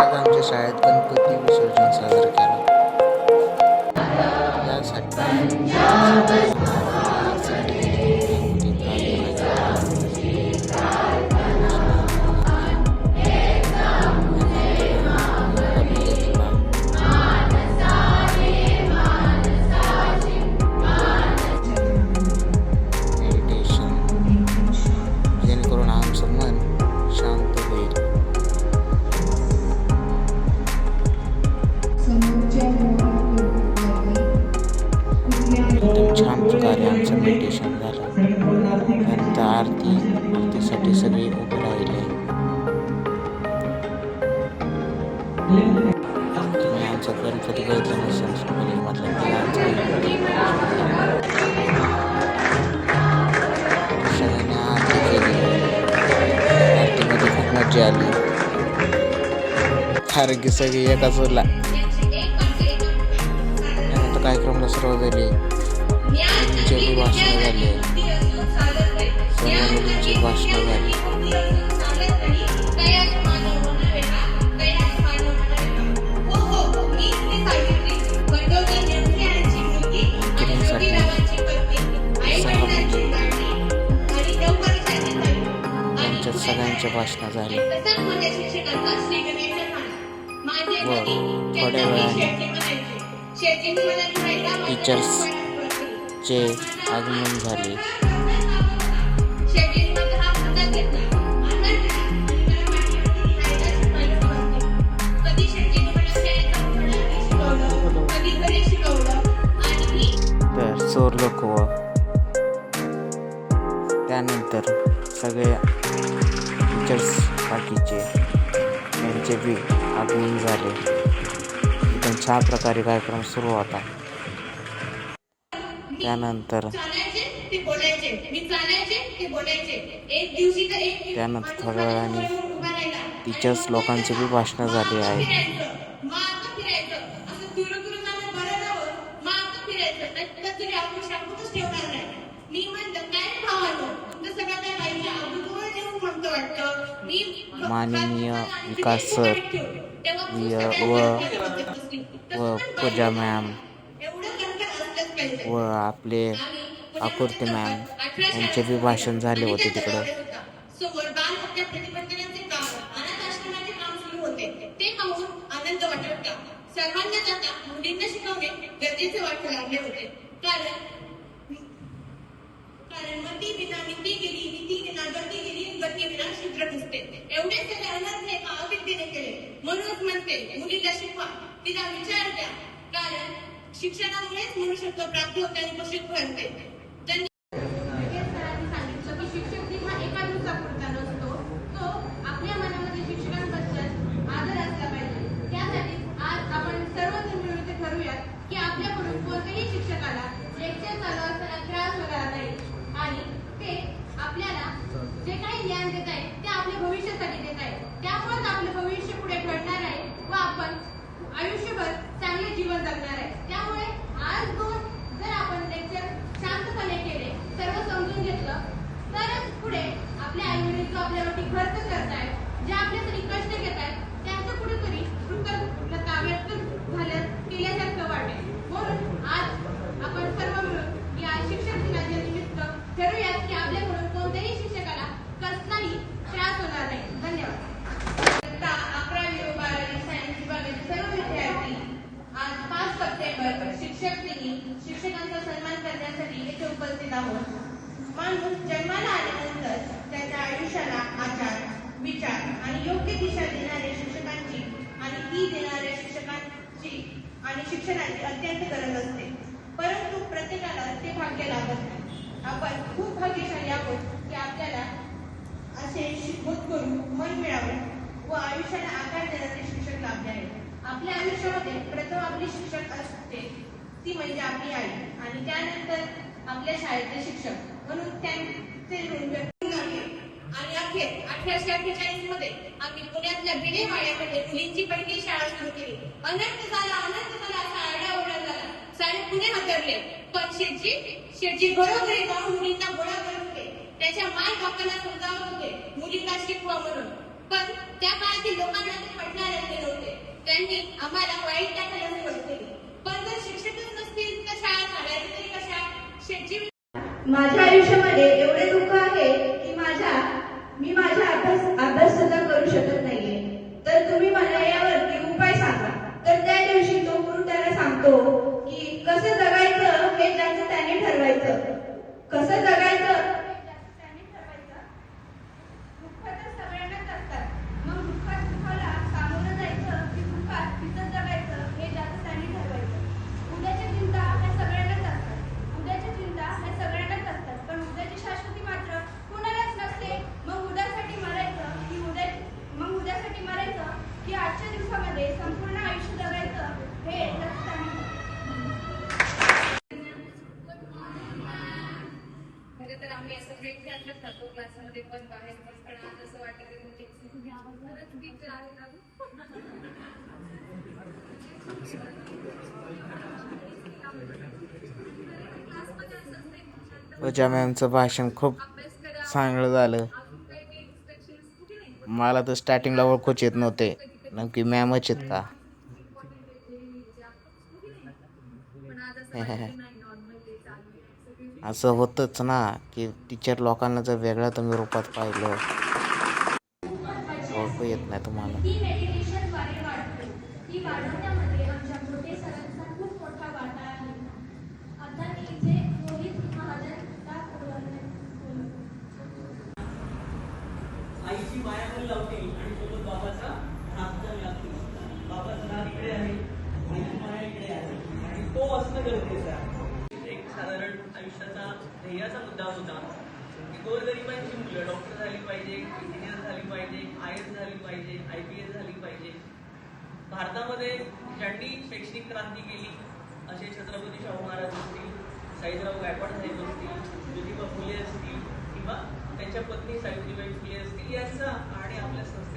आज आमच्या शाळेत गणपती विसर्जन साजरं केलं. यासाठी आमचा गणपती नसेल सगळ्यांनी आरती आरतीमध्ये खूप मजा आली कारण की सगळी एकाच वेळेला कार्यक्रम कार्यक्रमाला सुरुवात झाली मुलींचे भाषणं झाले सर्व मुलींची भाषणं झाली चे आगमन झाले. तर चोर लोक व. त्यानंतर सगळे टीचर्स बाकीचे यांचे बी आगमन झाले. एकदम छान प्रकारे कार्यक्रम सुरू होता. एक त्यानंतर थोड्या वेळाने टीचर्स लोकांची बी भाषणं झाली मी माननीय विकास सर य- व व पूजा मॅम एवढं कणकण असलंच पाहिजे व आपले आकुर्ते मॅम यांचे बी भाषण झाले होते तिकडं. काम सुरू होते. ते आनंद वाटत सर्वांना मुलींना शिकवणे लागले होते. कारण कारण मती विना मिती गेली नीती विना गती गेली गती विना शूद्र पुसते एवढे सगळे अनर्थ एका अविद्येने केले. म्हणूनच म्हणते मुलीला शिकवा. तिला विचार द्या. कारण शिक्षणाला हेच म्हणू शकतो प्राप्त होते आणि पशुत्व बनते धन्यवाद. सरांनी सांगितलं की शिक्षक दिन हा एका दिवसापुरता नसतो तो आपल्या मनामध्ये शिक्षकांबद्दल आदर असला पाहिजे त्यासाठी आज आपण सर्वजण मिळून इथे ठरवूयात की आपल्याकडून कोणत्याही शिक्षकाला लेक्चर चालू असताना त्रास होणार नाही आणि ते आपल्याला जे काही ज्ञान देत आहेत ते आपल्या भविष्यासाठी देत आहेत त्यामुळेच आपलं भविष्य पुढे घडणार आहे व आपण आयुष्यभर चांगले जीवन जगणार आहे त्यामुळे आज दोन जर आपण लेक्चर शांतपणे केले सर्व समजून घेतलं तरच पुढे आपले आई वडील जो आपल्यावरती खर्च करतायत जे आपल्यासाठी कष्ट घेत आहेत त्यांचं कुठेतरी कृतज्ञता व्यक्त झाल्या केल्यासारखं वाटेल म्हणून आज आपण सर्व मिळून या शिक्षक दिनाच्या निमित्त ठरवूयात की आपल्याकडून कोणत्याही शिक्षकाला कसलाही त्रास होणार नाही धन्यवाद इयत्ता अकरावी व बारावी सायन्स विभागाचे सर्व विद्यार्थी आज पाच सप्टेंबर शिक्षक दिनी शिक्षकांचा सन्मान करण्यासाठी येथे उपस्थित आहोत. माणूस जन्माला आल्यानंतर त्याच्या आयुष्याला आचार विचार आणि योग्य दिशा देणाऱ्या शिक्षकांची आणि ती देणाऱ्या शिक्षकांची आणि शिक्षणाची अत्यंत गरज असते. परंतु प्रत्येकाला ते भाग्य लाभत नाही. आपण खूप भाग्यशाली आहोत की आपल्याला असे शिकवत करून मन मिळावे व आयुष्याला आकार देणारे शिक्षक लाभले आहेत. आपल्या आयुष्यामध्ये प्रथम आपली शिक्षक असते. ती म्हणजे आपली आई. आणि त्यानंतर आपल्या शाळेचे शिक्षक. म्हणून त्यांचे ऋण व्यक्त आणि अखेर अठराशे अठ्ठेचाळीसमध्ये आम्ही पुण्यातल्या बिने वाड्यामध्ये मुलींची पहिली शाळा सुरू केली. अनंत झाला अनंत झाला असा आरडाओरडा झाला. सारे पुणे हातरले पण शेटजी शेटजी घरोघरी जाऊन मुलींना गोळा करत होते त्याच्या माय बापांना समजावत होते मुलींना शिकवा म्हणून. पण त्या काळातील लोकांना ते पटणार नव्हते. त्यांनी आम्हाला वाईट टाकायला सुरुवात केली. पण जर शिक्षकच नसतील तर शाळा चालायची तरी कशा? माझ्या आयुष्यामध्ये एवढे दुःख आहे की माझ्या मी माझा अभ्यास अभ्यास सुद्धा करू शकत नाहीये. तर तुम्ही मला पूजा मॅमचं भाषण खूप चांगलं झालं. मला तर स्टार्टिंगला ओळखूच येत नव्हते. नक्की मॅमच आहेत का? असं असं होतंच ना की टीचर लोकांना जर वेगळ्या तुम्ही रूपात पाहिलं ओळखू येत नाही तुम्हाला. आईची माया लावते आणि सोबत बाबाचा हात पण लागते बाबाचा हात इकडे आहे आईची माया इकडे आहे. आणि तो असणं गरजेचं आहे. एक साधारण आयुष्याचा ध्येयाचा मुद्दा होता. गोरगरिबांची मुलं डॉक्टर झाली पाहिजे इंजिनियर झाली पाहिजे आय एस झाली पाहिजे आय पी एस झाली पाहिजे. भारतामध्ये ज्यांनी शैक्षणिक क्रांती केली असे छत्रपती शाहू महाराज असतील साईदराव गायकवाड साहेब असतील ज्योतिबा फुले असतील किंवा त्यांच्या पत्नी सावित्रीबाई फुले असतील यांचा आणि आपल्या संस्था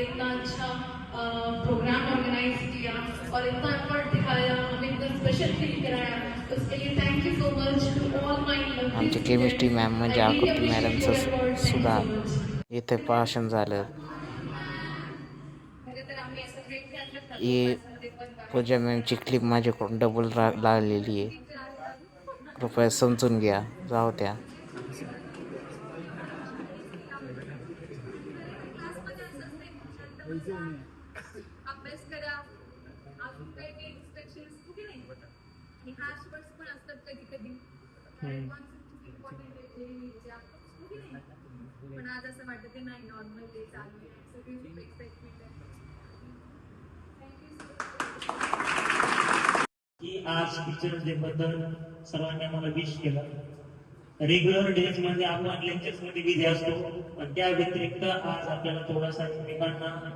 इतना अच्छा प्रोग्राम ऑर्गेनाइज किया और इतना एफर्ट दिखाया हमें इतना स्पेशल फील कराया। उसके लिए thank you so much to all my आमची केमिस्ट्री मॅम म्हणजे आकृती मॅडमचं सु- सुद्धा इथे भाषण झालं. ही पूजा मॅमची क्लिप माझ्याकडून डबल रा लागलेली आहे. कृपया समजून घ्या. जाऊ द्या अभ्यास करा अजून काही काही instructions कुठे नाही? आणि harsh words पण असतात कधी कधी. इम्पॉर्टंट आहे जे आपण कुठे नाही. पण आज असं वाटतं ते नाही नॉर्मल डे चालू आहे. सगळी खूप एक्साइटमेंट आहे. की आज टीचर्स डे बद्दल सर्वांनी आम्हाला विश केलं. रेग्युलर डेजमध्ये आपण लेक्चर्समध्ये बिझी असतो. पण त्या व्यतिरिक्त आज आपल्याला थोडासा एकमेकांना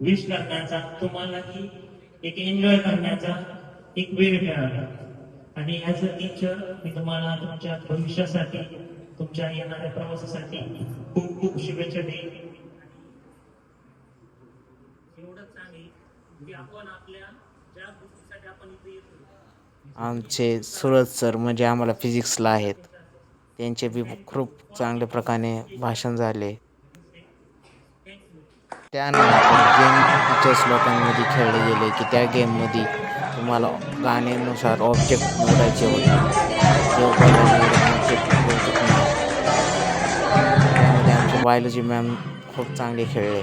विश करण्याचा तुम्हालाही एक एन्जॉय करण्याचा एक वेळ मिळाला. आणि ऍज अ टीचर मी तुम्हाला तुमच्या भविष्यासाठी तुमच्या येणाऱ्या प्रवासासाठी खूप खूप शुभेच्छा देईन. एवढंच की आपण आपल्या ज्या गोष्टीसाठी आपण इथे येतो. आमचे सुरज सर म्हणजे आम्हाला फिजिक्सला आहेत. त्यांचे बी खूप चांगल्या प्रकारे भाषण झाले. त्यानंतर गेम टीचर्स लोकांमध्ये खेळले गेले की त्या गेममध्ये तुम्हाला गाण्यानुसार ऑब्जेक्ट निवडायचे होते. त्यामध्ये आमचे बायोलॉजी मॅम खूप चांगले खेळले.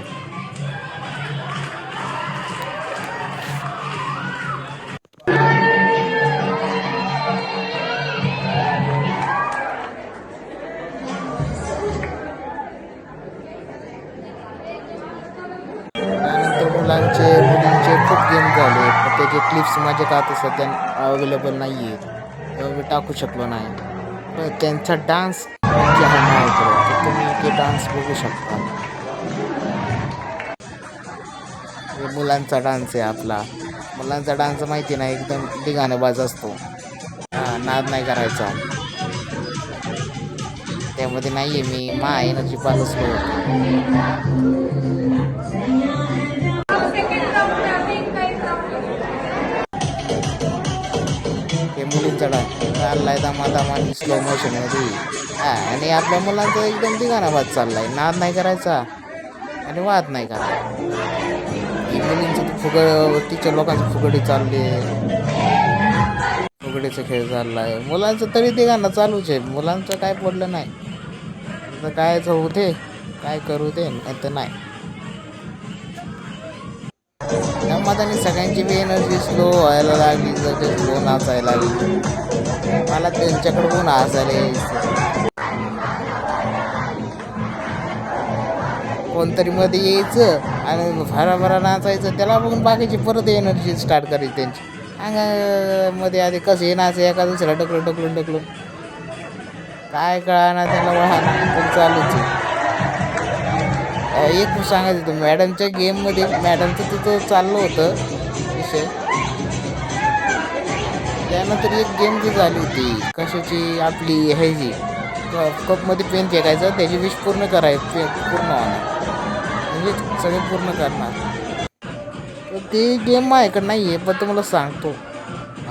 गेम झाले पण त्याचे क्लिप्स माझ्या का सध्या अवेलेबल नाही आहेत तेव्हा मी टाकू शकलो नाही. पण त्यांचा डान्स जे आहे माझ्याकडे तर तुम्ही ते डान्स बघू शकता. हे मुलांचा डान्स आहे आपला. मुलांचा डान्स माहिती नाही एकदम धिगाणेबाज असतो. नाद नाही करायचा. त्यामध्ये नाही आहे मी मा एनर्जी पालच होतो दमा दमाने स्लो मोशनमध्ये हा आणि आपल्या मुलांचा एकदम दिगाणाबाद चाललाय. नाद नाही करायचा आणि वाद नाही करायचा. मुलींची मुलींचं फुगड टीचर लोकांचं फुगडी चालली फुगडीचा खेळ चाललाय. मुलांचं तरी दिगाणं चालूच आहे. मुलांचं काय पडलं नाही. तर काय होऊ दे काय करू दे नाही तर नाही. मताने सगळ्यांची बी एनर्जी स्लो व्हायला लागली. जर ते स्लो नाचायला लागली. मला त्यांच्याकडून पण हसायला कोणतरी मध्ये यायचं आणि भराभरा नाचायचं त्याला बघून बाकीची परत एनर्जी स्टार्ट करायची त्यांची. अंगामध्ये आधी कसं नाच एका दुसऱ्या डकलून ढकलून ढकलून. काय कळा त्याला वाहन पण चालूच आहे. एक सांगायचं होतं मॅडमच्या गेममध्ये मॅडमचं तिथं चाललं होतं विषय. त्यानंतर एक गेम जी झाली होती कशाची? आपली ह्याची कपमध्ये पेन फेकायचं त्याची विश पूर्ण करायचं पूर्ण होणार. म्हणजे सगळे पूर्ण करणार. तर ती गेम माझ्याकडे नाही आहे पण तुम्हाला सांगतो.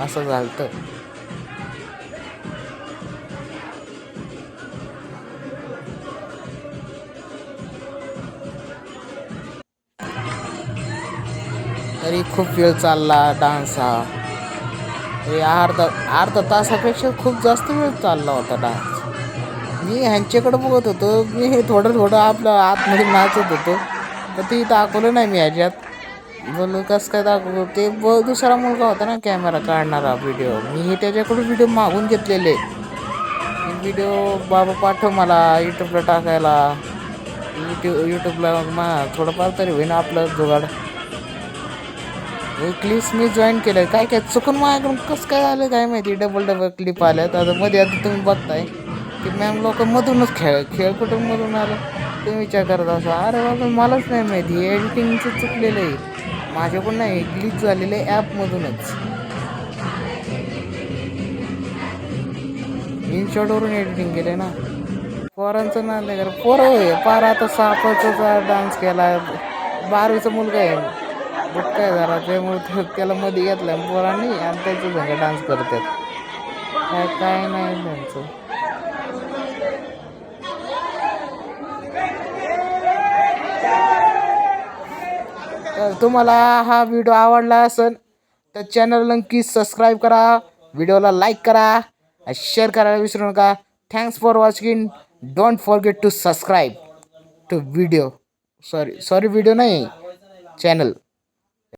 असं झालं तर तरी खूप वेळ चालला डान्स हा हे अर्धा अर्धा तासापेक्षा खूप जास्त वेळ चालला होता डान्स मी ह्यांच्याकडं बघत होतो. मी हे थोडं थोडं आपलं आतमध्ये नाचत होतो. तर ते दाखवलं नाही मी ह्याच्यात. बोललो कसं काय दाखवलं ते ब दुसरा मुलगा होता ना कॅमेरा काढणारा व्हिडिओ मी हे त्याच्याकडून व्हिडिओ मागून घेतलेले. व्हिडिओ बाबा पाठव मला यूट्यूबला टाकायला. यूट्यूब यूट्यूबला मा थोडंफार तरी होईन आपलं जुगाड. क्लिप्स मी जॉईन केलं काय काय चुकून माझ्याकडून कसं काय आलं काय माहिती? डबल डबल क्लिप आल्यात. आता मध्ये आता तुम्ही बघताय की मॅम लोक मधूनच खेळ खेळ कुठून मधून आलं? तुम्ही विचार करत असा. अरे बाबा मलाच नाही माहिती. एडिटिंगचं चुकलेलं आहे. माझ्याकडून नाही. ग्लिच झालेलं आहे ॲपमधूनच इनशॉटवरून एडिटिंग केलं ना. पोरांचं ना नाही पोरं पार आता सापाचा डान्स केला बारावीचा मुलगा आहे. बुटका आहे जरा त्यामुळे ते- त्याला मध्ये घेतलं पोरांनी आणि त्याच्या संग डान्स करतात. काय काय नाही त्यांचं. तर तुम्हाला हा व्हिडिओ आवडला असेल तर चॅनल नक्की सबस्क्राईब करा व्हिडिओला लाईक करा शेअर करायला विसरू नका. Thanks for watching don't forget to subscribe to video sorry sorry video नाही चॅनल